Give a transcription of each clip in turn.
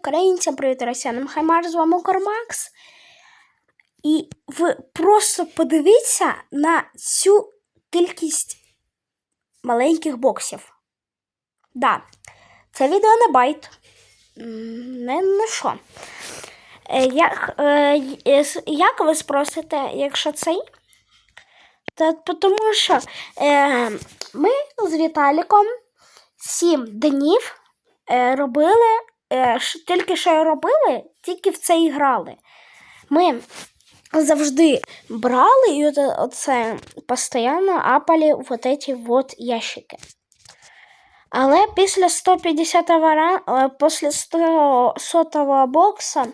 українцям, привіт росіянам. Хаймар, з вами Кормакс. І ви просто подивіться на цю кількість маленьких боксів. Да, це відео не байт. Не на що. Е, Як, е, е, як ви спросите, якщо цей? Та тому що е, ми з Віталіком сім днів е, робили, тільки що робили, тільки в це і грали. Ми завжди брали і от, оце постійно апали вот эти вот ящики. Але після 150 ра... е, після 100 сотого бокса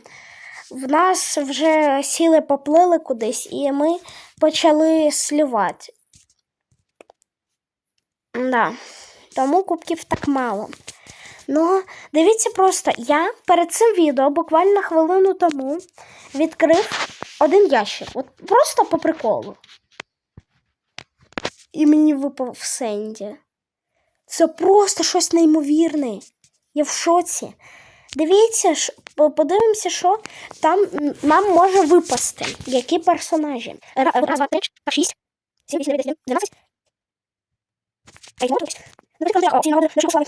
в нас вже сіли поплили кудись, і ми почали слівати. Да. Тому кубків так мало. Ну, дивіться просто, я перед цим відео буквально хвилину тому відкрив один ящик. От просто по приколу. І мені випав Сенді. Це просто щось неймовірне. Я в шоці. Дивіться, подивимося, що там нам може випасти. Які персонажі. Ра- Раз, два, три, шість, сім, вісім, дев'ять, дванадцять. Можуть випасти?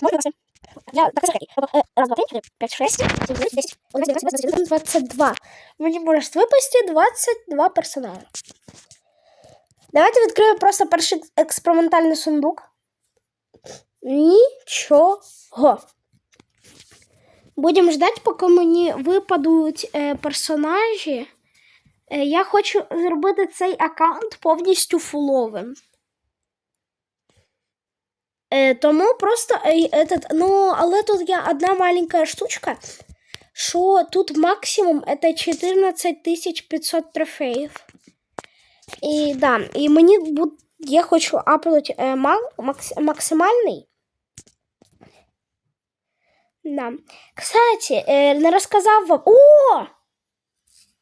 Наприклад, я так закрий. Раз, два, три, п'ять, шесть, сім, дев'ять, десять, двадцять один, двадцять два. Мені може випасти 22 персонажі. Давайте відкриємо просто перший експериментальний сундук. Нічого. Будемо ждати, поки мені випадуть е, персонажі. Е, я хочу зробити цей аккаунт повністю фуловим. Е, тому просто е, этот, ну, але тут є одна маленька штучка, що тут максимум це 14500 трофеїв. І да, і мені буд, я хочу апнути е, макс, максимальний. Да. Кстати, е, не розказав вам. О!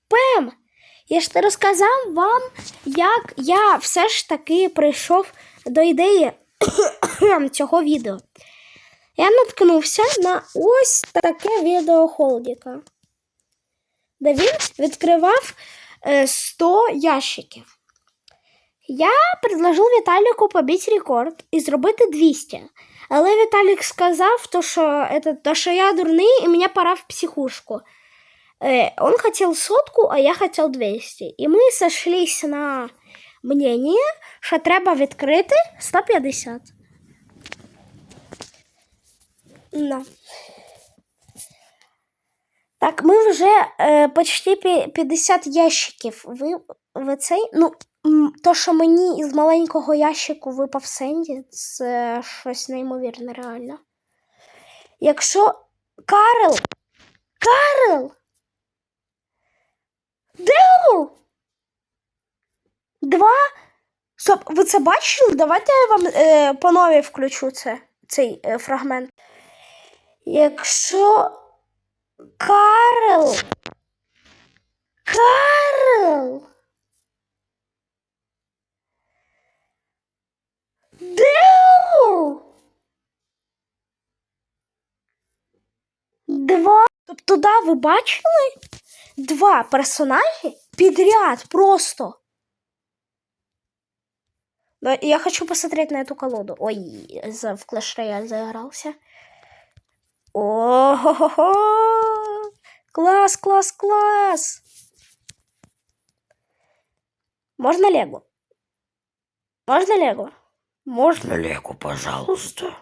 Пем! Я ж не розказав вам, як я все ж таки прийшов до ідеї цього відео. Я наткнувся на ось таке відео Холдіка, де він відкривав е, 100 ящиків. Я предложив Віталіку побити рекорд і зробити 200. Але Віталік сказав, то, що, это, то, що я дурний і мені пора в психушку. Э, он хотел сотку, а я хотел 200. І ми сошлись на мненні, що треба відкрити 150. Да. Так, ми вже е, почти 50 ящиків. Ви, ви цей. Ну, то, що мені із маленького ящику випав Сенді, це щось неймовірне, реально. Якщо Карл. Карл! Дерл! Два. Стоп, ви це бачили? Давайте я вам е, по включу це, цей е, фрагмент. Якщо Карл. Карл. Дерл. Два. Тобто, да, ви бачили? Два персонажі підряд просто. Да, я хочу посмотреть на эту колоду. Ой, за, в Clash Royale заигрался. О-хо-хо-хо! Класс, класс, класс! Можно Лего? Можно Лего? Можно Лего, пожалуйста.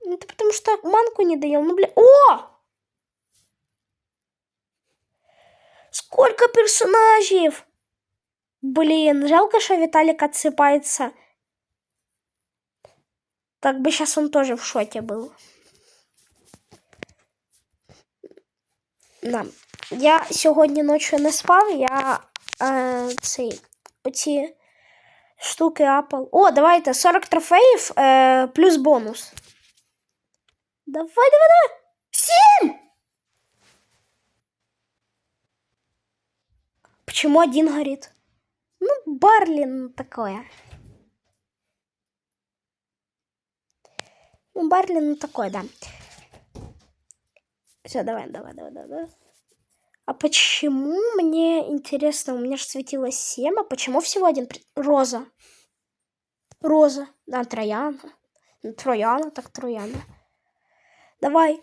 Ну, Это потому что манку не доел. Ну, бля. О! Сколько персонажей! Блин, жалко, что Виталик отсыпается. Так бы сейчас он тоже в шоке был. Да. Я сьогодні ночі не спав, я е, цей, оці штуки апал. О, давайте 40 трофеїв е, плюс бонус. Давай, давай, давай! Сім! Почему один горит? Ну, Барли, ну, такое. Ну, Барли, ну, такое, да. Все, давай, давай, давай, давай. А почему мне интересно, у меня же светилось 7, а почему всего один? Роза. Роза. Да, Трояна. Ну, Трояна, так Трояна. Давай.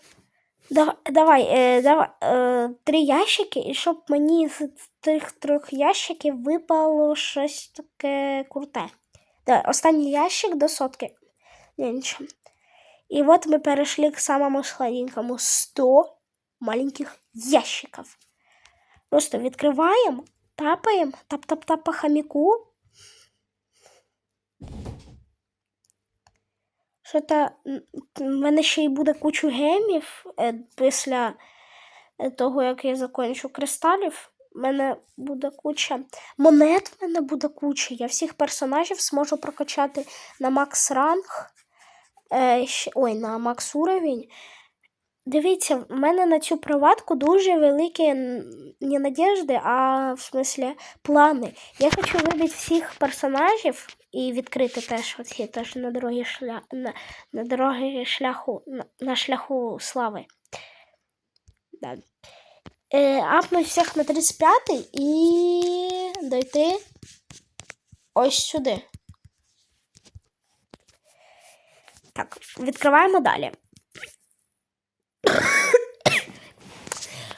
Да, давай, е, давай е, три ящики, і щоб мені з тих трьох ящиків випало щось таке круте. Да, останній ящик до сотки. Ні, нічого. І от ми перейшли к самому сладенькому 100 маленьких ящиков. Просто відкриваємо, тапаємо, тап-тап-тап по хомяку. Що-то м, в мене ще й буде кучу гемів е, після е, того, як я закінчу кристалів. У мене буде куча монет, в мене буде куча. Я всіх персонажів зможу прокачати на макс ранг. Е, ой, на макс уровень. Дивіться, в мене на цю приватку дуже великі не надіжди, а в смислі плани. Я хочу вибити всіх персонажів і відкрити теж оці теж на дорогі шля... на, на дорогі шляху на, на шляху слави. Да. Е, апнуть всіх на 35 і дойти ось сюди. Так, відкриваємо далі.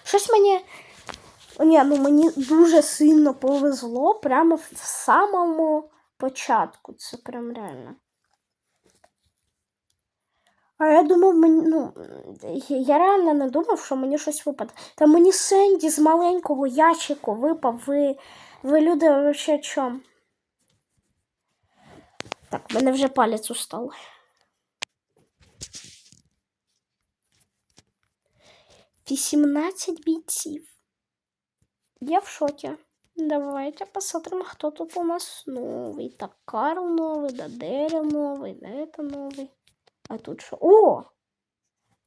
Щось мені. Ні, ну мені дуже сильно повезло прямо в самому початку. Це прям реально. А я думав, мені, ну, я реально не думав, що мені щось випаде. Та мені Сенді з маленького ящику випав. Ви, ви люди вообще чом? Так, мене вже палець устав. Вісімнадцять бійців. Я в шокі. Давайте посмотрим, кто тут у нас новый. Так, Карл новый, да Дерил новый, да это новый. А тут що? О!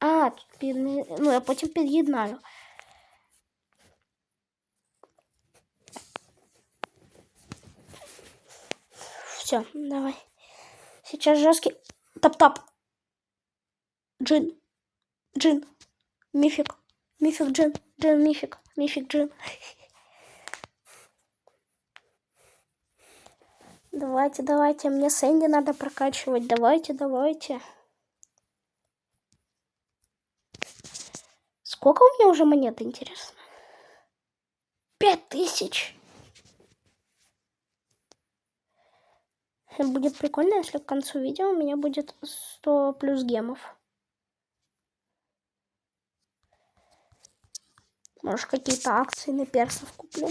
А, тут під... Ну, я потім під'єднаю. Все, давай. Сейчас жесткий. Тап-тап. Джин. Джин. Мифик. Мифик джин. Джин мифик. Мифик джин. Давайте, давайте. Мне Сэнди надо прокачивать. Давайте, давайте. Сколько у меня уже монет, интересно? Пять тысяч. Будет прикольно, если к концу видео у меня будет 100 плюс гемов. Может, какие-то акции на персов куплю.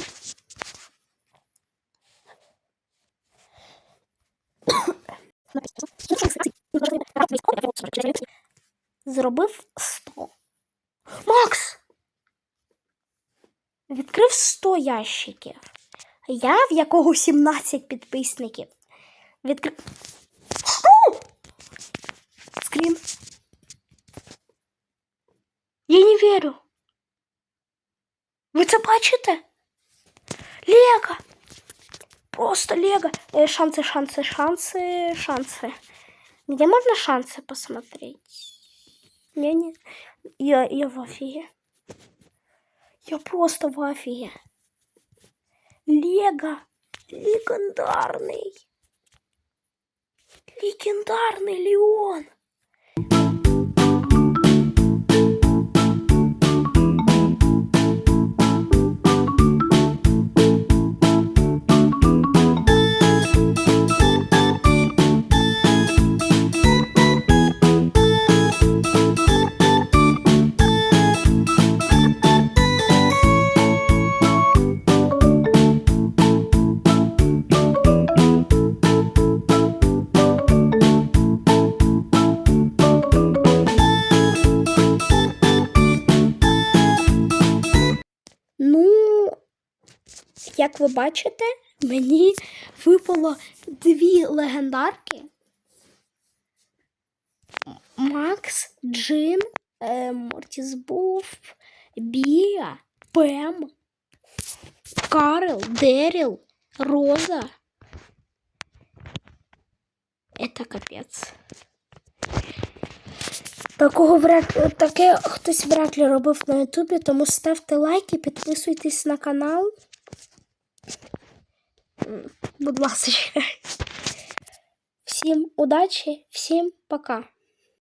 Зробив 100. Макс! Відкрив 100 ящиків. Я в якого 17 підписників. Відкрив. Скрін. Бачите? Лего. Просто Лего. Э, шансы, шансы, шансы, шансы. Где можно шансы посмотреть? Не, не. Я, я в офиге. Я просто в офиге. Лего. Легендарный. Легендарный Леон. Як ви бачите, мені випало дві легендарки. Макс, Джин, е, Мортіс Буф, Бія, Пем, Карл, Деріл, Роза. Это капец. Такого вряд таке хтось вряд ли робив на Ютубі, тому ставте лайки, підписуйтесь на канал. Будь ласка. Всім удачі, всім пока.